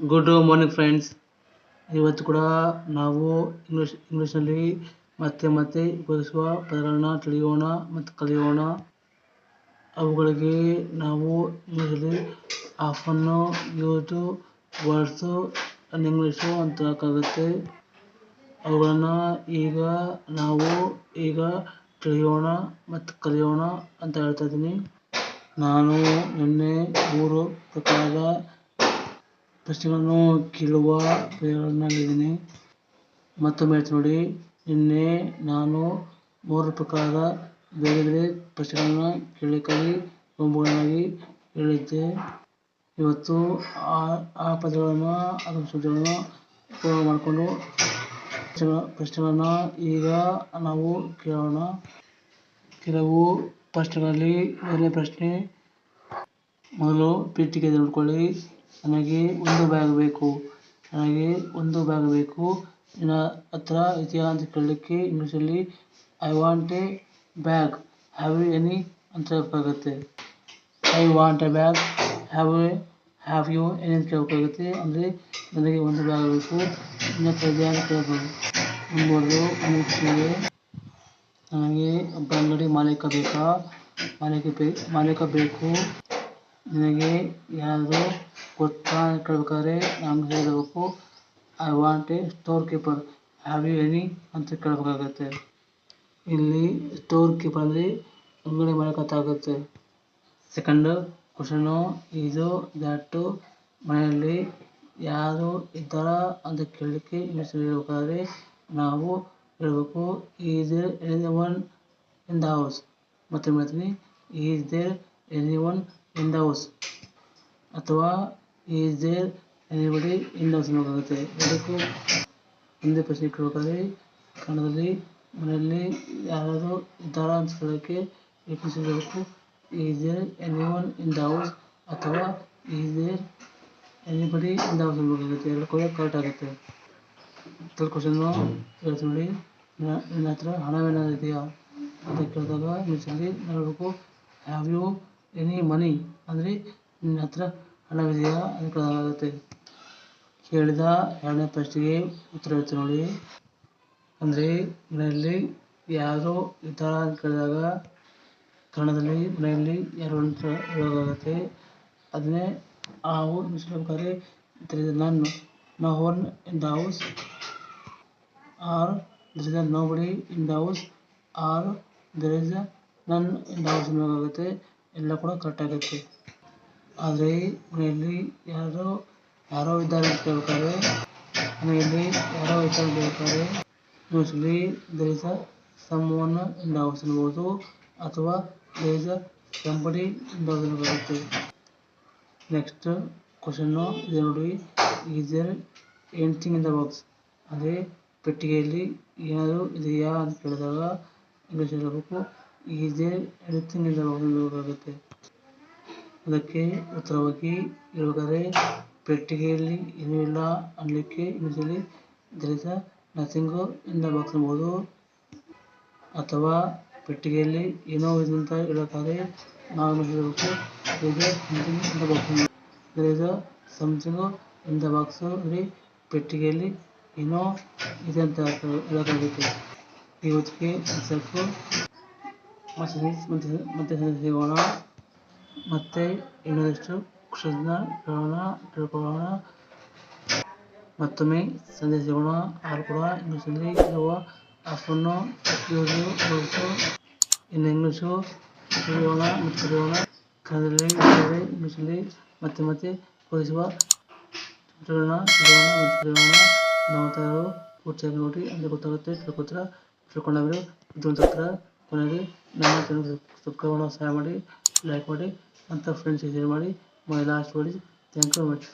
Good morning friends ಇವತ್ತು ಕೂಡ ನಾವು ಇಂಗ್ಲಿಷ್ ಇಂಗ್ಲೀಷ್ನಲ್ಲಿ ಮತ್ತೆ ಮತ್ತೆ ಉಪಯೋಗಿಸುವ ಪದಗಳನ್ನ ತಿಳಿಯೋಣ ಮತ್ತು ಕಲಿಯೋಣ. ಅವುಗಳಿಗೆ ನಾವು ಇಂಗ್ಲೀಷಲ್ಲಿ ಆಫನ್ನು ಯೂಸು ವರ್ಡ್ಸು ಅಂಡ್ ಇಂಗ್ಲೀಷು ಅಂತ ಹಾಕಾಗುತ್ತೆ ಅವುಗಳನ್ನು ಈಗ ನಾವು ಈಗ ತಿಳಿಯೋಣ ಮತ್ತು ಕಲಿಯೋಣ ಅಂತ ಹೇಳ್ತಾ ಇದ್ದೀನಿ. ನಾನು ನಿನ್ನೆ ಮೂರು ಪ್ರಕಾರದ ಪ್ರಶ್ನೆಗಳನ್ನು ಕೇಳುವ ಇದ್ದೀನಿ ಮತ್ತೊಮ್ಮೆ ಹೇಳ್ತೀನಿ ನೋಡಿ, ನಿನ್ನೆ ನಾನು ಮೂರು ಪ್ರಕಾರದ ಬೇರೆ ಬೇರೆ ಪ್ರಶ್ನೆಗಳನ್ನ ಕೇಳಲಿಕ್ಕಾಗಿ ಗುಂಪುಗಳನ್ನಾಗಿ ಹೇಳಿದ್ದೆ. ಇವತ್ತು ಆ ಆ ಪದಗಳನ್ನು ಅದರ ಸೂಚನೆಗಳನ್ನು ಉಪಯೋಗ ಮಾಡಿಕೊಂಡು ಪ್ರಶ್ನೆಗಳನ್ನು ಈಗ ನಾವು ಕೇಳೋಣ. ಕೆಲವು ಪ್ರಶ್ನೆಗಳಲ್ಲಿ ಮೊದಲನೇ ಪ್ರಶ್ನೆ, ಮೊದಲು ಪೀಠಿಕೆ ನೋಡ್ಕೊಳ್ಳಿ ನನಗೆ ಒಂದು ಬ್ಯಾಗ್ ಬೇಕು. ನನಗೆ ಒಂದು ಬ್ಯಾಗ್ ಬೇಕು. ನಿನ್ನ ಹತ್ರ ಇದೆಯಾ ಅಂತ ಕೇಳಲಿಕ್ಕೆ ಇಂಗ್ಲೀಷಲ್ಲಿ I want a bag have you any ಅಂತ ಹೇಳಬೇಕಾಗುತ್ತೆ I want a bag have a have you any ಅಂತ ಕೇಳಬೇಕಾಗುತ್ತೆ? ಅಂದರೆ ನನಗೆ ಒಂದು ಬ್ಯಾಗ್ ಬೇಕು. ನಿನ್ನ ಹತ್ರ ಇದೆಯಾ ಅಂತ ಕೇಳಬಹುದು ಮುಂದುವರೆದು ನನಗೆ ಒಬ್ಬ ಅಂಗಡಿ ಮಾಲೀಕ ಬೇಕಾ? ಮಾಲೀಕ ಬೇ, ಮಾಲೀಕ ಬೇಕು. ನನಗೆ ಯಾರಾದರೂ ಅಂತ ಕೇಳ್ಬೇಕಾದ್ರೆ ನಾನು ಹೇಳಬೇಕು I want a store keeper have you any ಅಂತ ಕೇಳಬೇಕಾಗತ್ತೆ. ಇಲ್ಲಿ ಸ್ಟೋರ್ ಕೀಪರ್ ಅಂಗಡಿ ಆಗುತ್ತೆ ಸೆಕೆಂಡ್ ಕ್ವಶನು ಇದು ದ್ಯಾಟು ಮನೆಯಲ್ಲಿ ಯಾರು ಇದ್ದಾರ ಅಂತ ಕೇಳಲಿಕ್ಕೆ ಇಂಗ್ಲೀಷ್ ಹೇಳ್ಬೇಕಾದ್ರೆ ನಾವು ಹೇಳಬೇಕು is there anyone in the house ಮತ್ತೆ ಮಾಡ್ತೀನಿ is there anyone in the house ಅಥವಾ is there anybody in house ಅನ್ನೋಕ್ಕಾಗುತ್ತೆ ಇದಕ್ಕೂ ಒಂದೇ ಪ್ರಶ್ನೆ ಕೇಳಬೇಕಾದ್ರೆ ಕನ್ನಡದಲ್ಲಿ, ಮನೆಯಲ್ಲಿ ಯಾರಾದರೂ ಇದ್ದಾರಾ ಅಂತ ಕೇಳೋಕ್ಕೆ ಇಂಗ್ಲೀಷಲ್ಲಿ is is there anyone in the house ಅಥವಾ is there anybody in the house ಅನ್ನಬೇಕಾಗುತ್ತೆ ಎರಡು ಕೂಡ ಕರೆಕ್ಟ್ ಆಗುತ್ತೆ. ಥರ್ಡ್ ಕ್ವಶನ್ನು ಹೇಳ್ತೀನಿ ನೋಡಿ. ನಿನ್ನ ಹತ್ರ ಹಣವೇನಾದ್ರು ಇದೆಯಾ ಅಂತ ಕೇಳಿದಾಗ ಇಂಗ್ಲೀಷಲ್ಲಿ ಹೇಳಬೇಕು ಹ್ಯಾವ್ ಯು ಎನಿ ಮನಿ ಅಂದರೆ ನಿನ್ನ ಹತ್ರ ಹಣವಿದೆಯಾ ಅಂತ ಕೇಳೋದಾಗುತ್ತೆ ಕೇಳಿದ ಎರಡನೇ ಪ್ರಶ್ನೆಗೆ ಉತ್ತರ ಹೇಳ್ತೀನಿ ನೋಡಿ. ಅಂದರೆ, ಮನೆಯಲ್ಲಿ ಯಾರು ಇದ್ದಾರ ಅಂತ ಕೇಳಿದಾಗ ಕನ್ನಡದಲ್ಲಿ ಮನೆಯಲ್ಲಿ ಯಾರು ಅಂತ ಹೇಳೋದಾಗುತ್ತೆ. ಅದನ್ನೇ, ನಾವು ಇಂಗ್ಲೀಷಲ್ಲಿ ನನ್ನ one in the house. Or there is nobody in the house. Or there is none in the house ಆಗುತ್ತೆ ಎಲ್ಲ ಕೂಡ ಕರೆಕ್ಟ್ ಆಗುತ್ತೆ. ಆದರೆ ಇಲ್ಲಿ ಯಾರೋ ಯಾರೋ ಇದ್ದಾರೆ ಅಂತ ಹೇಳ್ತಾರೆ. ಮನೆಯಲ್ಲಿ ಯಾರೋ ಇದ್ದಾರೆ ಅಂತ ಹೇಳ್ತಾರೆ. ಇಂಗ್ಲೀಷಲ್ಲಿ ದೇರ್ ಇಸ್ ಅ ಇನ್ ಅಥವಾ there is a somebody in the house next question ಇದೆ ನೋಡಿ. Is there anything in the box ಅದೇ ಪೆಟ್ಟಿಗೆಯಲ್ಲಿ ಏನಾದರೂ ಇದೆಯಾ ಅಂತ ಕೇಳಿದಾಗ ಇಂಗ್ಲೀಷಲ್ಲಿ ಹೇಳಬೇಕು. Is there anything in the box ಅನ್ನೋಕ್ಕಾಗುತ್ತೆ ಅದಕ್ಕೆ ಉತ್ತರವಾಗಿ ಹೇಳ್ಬೇಕಾದ್ರೆ ಪೆಟ್ಟಿಗೆಯಲ್ಲಿ ಏನೂ ಇಲ್ಲ ಅನ್ನಲಿಕ್ಕೆ ಇಂಗ್ಲೀಷಲ್ಲಿ there is nothing in the box ಅನ್ಬೋದು ಅಥವಾ ಪೆಟ್ಟಿಗೆಯಲ್ಲಿ ಏನೋ ಇದೆ ಅಂತ ಹೇಳೋಕ್ಕಾದ್ರೆ ನಾವು ಹೇಳಬೇಕು there is something in the box ಅಂದರೆ ಪೆಟ್ಟಿಗೆಯಲ್ಲಿ ಏನೋ ಇದೆ ಅಂತ ಹೇಳೋಕ್ಕಾಗುತ್ತೆ. ಇವತ್ತಿಗೆ ಸಾಕು ಮತ್ತೆ ಮತ್ತೆ ಸಿಗೋಣ ಮತ್ತೆ ಇನ್ನೊಂದಿಷ್ಟು ಖುಷಿಯಿಂದ ಕೇಳೋಣ ತಿಳ್ಕೊಳ್ಳೋಣ ಮತ್ತೊಮ್ಮೆ ಸಂಜೆ ಸಿಗೋಣ ಆರು ಕೂಡ ಇಂಗ್ಲೀಷಲ್ಲಿ ಇರುವ ಆಫನ್ನು ಯೂಸು ಬಳಸು ಇನ್ನು ಇಂಗ್ಲೀಷು ತಿಳಿಯೋಣ ಮತ್ತು ಕಲಿಯೋಣ ಕನ್ನಡದಲ್ಲಿ ಇಂಗ್ಲೀಷಲ್ಲಿ ಮತ್ತೆ ಮತ್ತೆ ಓದಿಸುವ ತಿಳಿಯೋಣ ಪೂರ್ತಿಯಾಗಿ ನೋಡಿ ಅಂದರೆ ಗೊತ್ತಾಗುತ್ತೆ ತಿಳ್ಕೊತೀರ ತಿಳ್ಕೊಂಡ ಮೇಲೆ ಇದೊಂದು ಹತ್ರ ಕೊನೆಗೆ ನಮ್ಮ ಸಹಾಯ ಮಾಡಿ లైక్ లేకపోతే అంతా ఫ్రెండ్స్ ఇది మరి మరి last word thank you very much